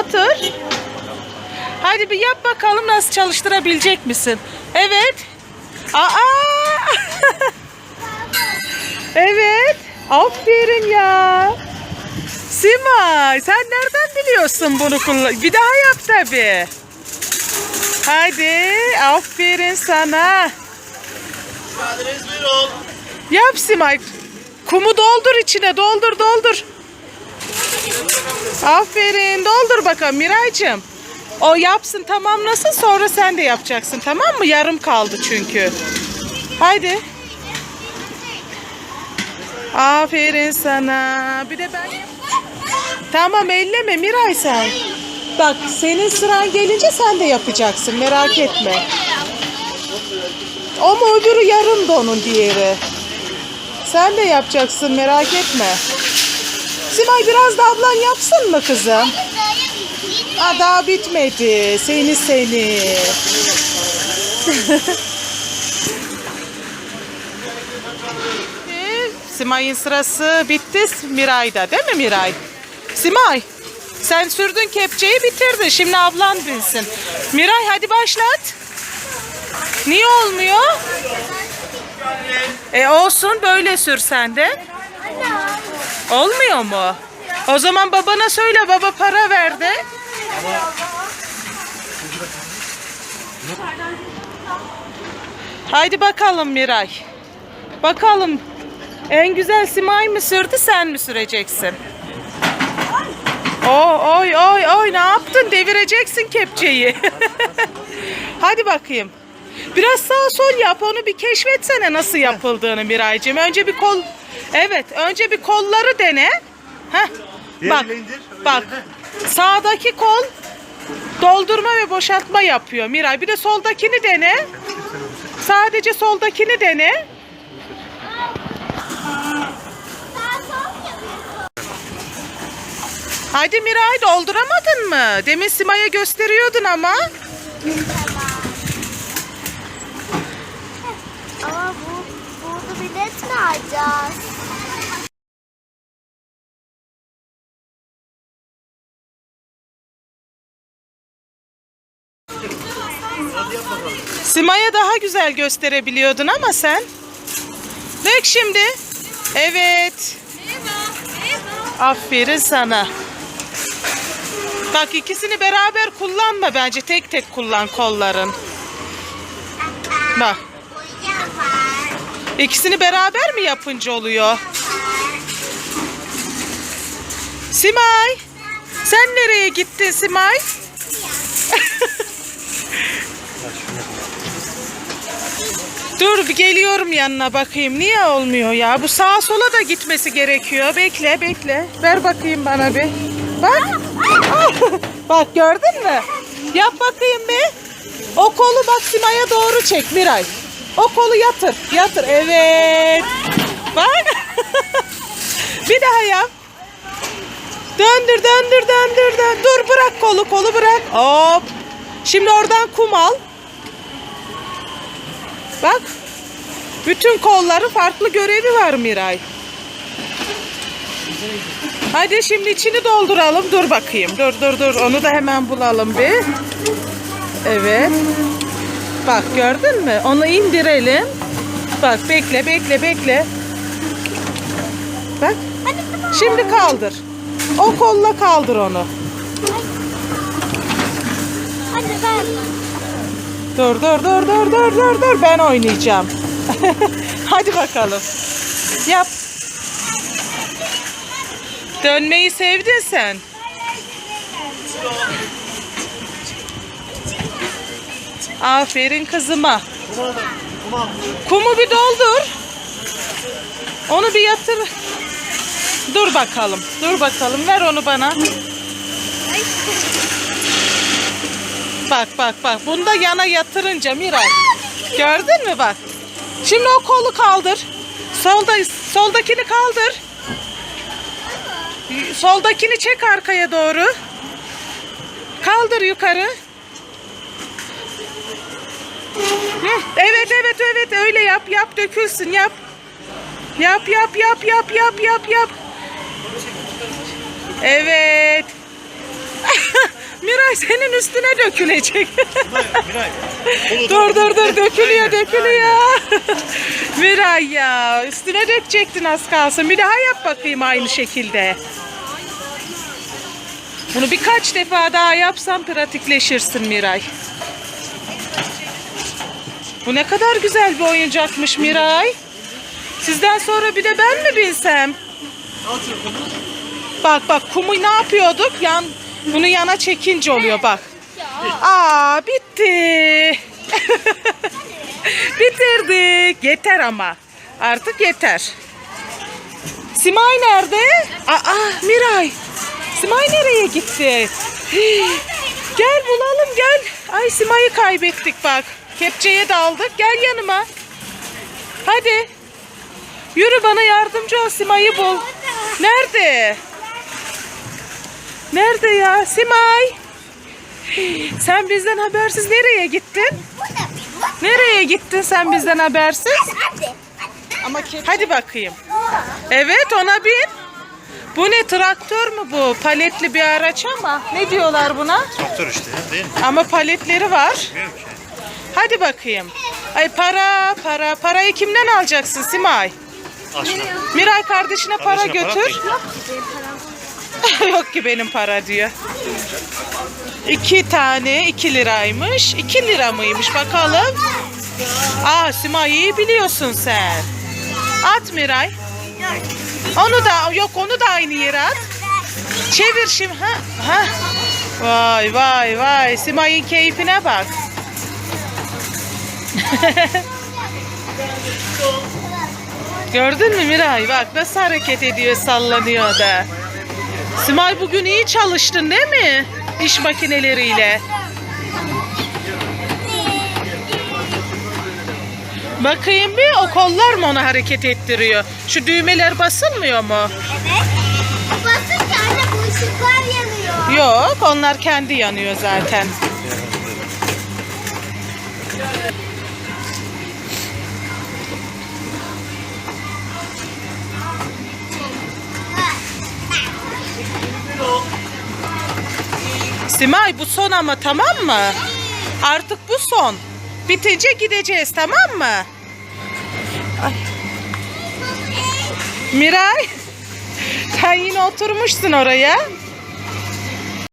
Otur. Hadi bir yap bakalım nasıl çalıştırabilecek misin? Evet. Aa! evet. Aferin ya. Simay sen nereden biliyorsun bunu kullan? Bir daha yap tabi. Hadi aferin sana. Yap Simay. Kumu doldur içine doldur doldur. Aferin doldur bakalım Miraycığım. O yapsın tamamlasın sonra sen de yapacaksın tamam mı? Yarım kaldı çünkü. Haydi. Aferin sana. Bir de ben... Tamam elleme Miray sen. Bak senin sıran gelince sen de yapacaksın merak etme. O mu öbürü yarım da onun diğeri. Sen de yapacaksın merak etme. Simay biraz da ablan yapsın mı kızım? Aa, daha bitmedi. Seni seni. Simay'ın sırası bitti Miray'da değil mi Miray? Simay sen sürdün kepçeyi bitirdin. Şimdi ablan binsin. Miray hadi başlat. Niye olmuyor? E olsun böyle sür sen de. Olmuyor mu? O zaman babana söyle baba para verdi. Haydi bakalım Miray. Bakalım en güzel Simay mı sürdü sen mi süreceksin? Oy oy oy oy ne yaptın? Devireceksin kepçeyi. Hadi bakayım. Biraz sağ sol yap onu bir keşfetsene nasıl yapıldığını Miraycığım. Önce bir kol Evet, önce bir kolları dene. Heh. Bak. Bak. Sağdaki kol doldurma ve boşaltma yapıyor Miray. Bir de soldakini dene. Sadece soldakini dene. Hadi Miray dolduramadın mı? Demin Sima'ya gösteriyordun. Ama bu bilet mi alacağız? Sima'ya daha güzel gösterebiliyordun ama sen. Dök şimdi. Evet. Aferin sana. Bak ikisini beraber kullanma bence. Tek tek kullan kolların. Bak. İkisini beraber mi yapınca oluyor? Simay. Sen nereye gittin Simay? Dur geliyorum yanına bakayım. Niye olmuyor ya? Bu sağa sola da gitmesi gerekiyor. Bekle bekle. Ver bakayım bana bir. Bak. bak gördün mü? Yap bakayım bir. O kolu bak Sima'ya doğru çek Miray. O kolu yatır. Yatır. Evet. Bak. bir daha yap. Döndür döndür döndür döndür. Dur bırak kolu kolu bırak. Hop. Şimdi oradan kum al. Bak. Bütün kolların farklı görevi var Miray. Hadi şimdi içini dolduralım. Dur bakayım. Dur dur dur. Onu da hemen bulalım bir. Evet. Bak gördün mü? Onu indirelim. Bak bekle bekle bekle. Bak. Şimdi kaldır. O kolla kaldır onu. Dur dur dur dur dur dur dur ben oynayacağım. Hadi bakalım. Yap. Dönmeyi sevdin sen. Aferin kızıma. Kumu bir doldur. Onu bir yatır. Dur bakalım. Dur bakalım. Ver onu bana. Bak bak bak. Bunu da yana yatırınca Miray. Gördün mü bak. Şimdi o kolu kaldır. Solda soldakini kaldır. Soldakini çek arkaya doğru. Kaldır yukarı. Hı, evet evet evet öyle yap yap dökülsün yap. Yap yap yap yap yap yap yap. Evet. Miray senin üstüne dökülecek. Miray. Dur dur dur dökülüyor dökülüyor. Miray ya üstüne dökecektin az kalsın. Bir daha yap bakayım aynı şekilde. Bunu birkaç defa daha yapsan pratikleşirsin Miray. Bu ne kadar güzel bir oyuncakmış Miray. Sizden sonra bir de ben mi binsem? Bak bak kumu ne yapıyorduk? Yan, bunu yana çekince oluyor bak. Aa bitti. Bitirdik. Yeter ama. Artık yeter. Simay nerede? Aa Miray. Simay nereye gitti? Gel bulalım gel. Ay Simay'ı kaybettik bak. Kepçeye daldık. Gel yanıma. Hadi. Yürü bana yardımcı ol Simay'ı bul. Nerede? Nerede ya? Simay. Sen bizden habersiz nereye gittin? Nereye gittin sen bizden habersiz? Hadi. Ama Hadi bakayım. Evet ona bin. Bu ne traktör mü bu? Paletli bir araç ama ne diyorlar buna? Traktör işte değil mi? Ama paletleri var. Bilmiyorum ki. Hadi bakayım. Ay para para parayı kimden alacaksın Simay? Şunu. Miray kardeşine para Kardeşine para götür. Yok ki benim para diyor. İki tane iki liraymış. İki lira mıymış bakalım. Aa Simay iyi biliyorsun sen. At Miray. Onu da yok onu da aynı yere at. Çevir şimdi. Ha, ha. Vay vay vay. Simay'ın keyfine bak. Gördün mü Miray? Bak nasıl hareket ediyor, sallanıyor da. Simay bugün iyi çalıştın değil mi? İş makineleriyle. Bakayım bir o kollar mı onu hareket ettiriyor? Şu düğmeler basılmıyor mu? Evet. Basınca anne bu ışıklar yanıyor. Yok onlar kendi yanıyor zaten. Simay bu son ama tamam mı? Artık bu son. Bitince gideceğiz tamam mı? Ay. Miray sen yine oturmuşsun oraya.